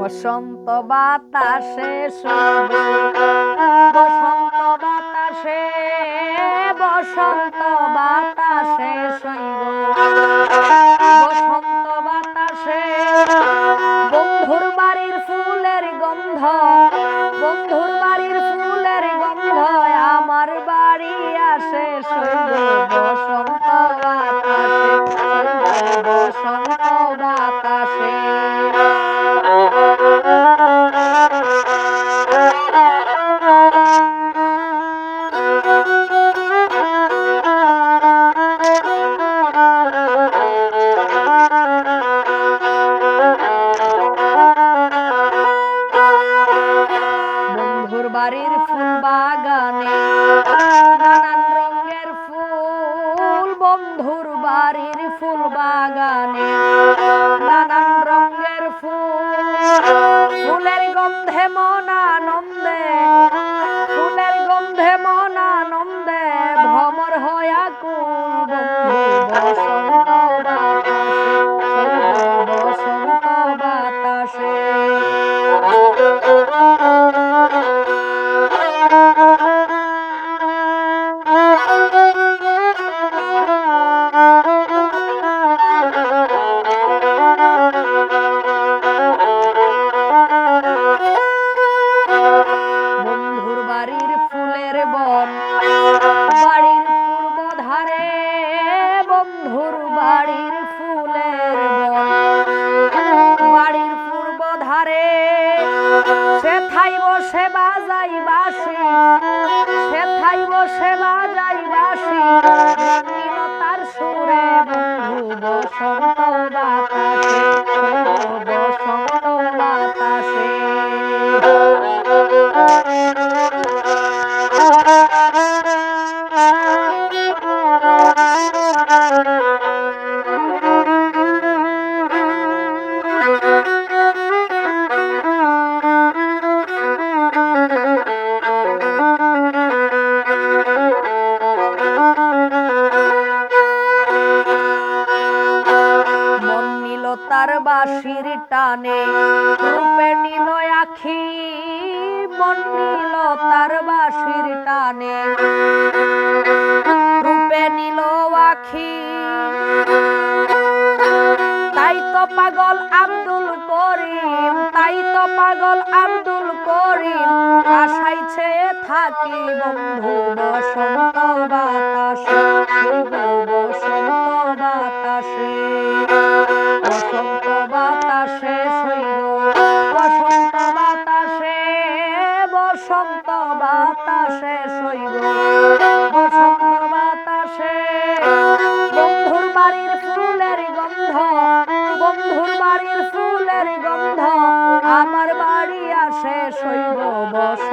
বসন্ত বাতাসে বসন্ত বাতাসে বসন্ত বাতাসে শৈব বসন্ত বাতাসে বন্ধুর বাড়ির ফুলের গন্ধ গন্ধে মন সুরে বন্ধু বসন্ত বাতাসে বাঁশির টানে রূপে নিল আখি, মন নিল তার বাঁশির টানে। রূপে নিল আখি, তাই তো পাগল আব্দুল করিম, তাই তো পাগল আব্দুল করিম আশাইছে থাকি বন্ধু বসন্ত বাড়ির ফুলের গন্ধ আমার বাড়ি আসে শৈব বাতাসে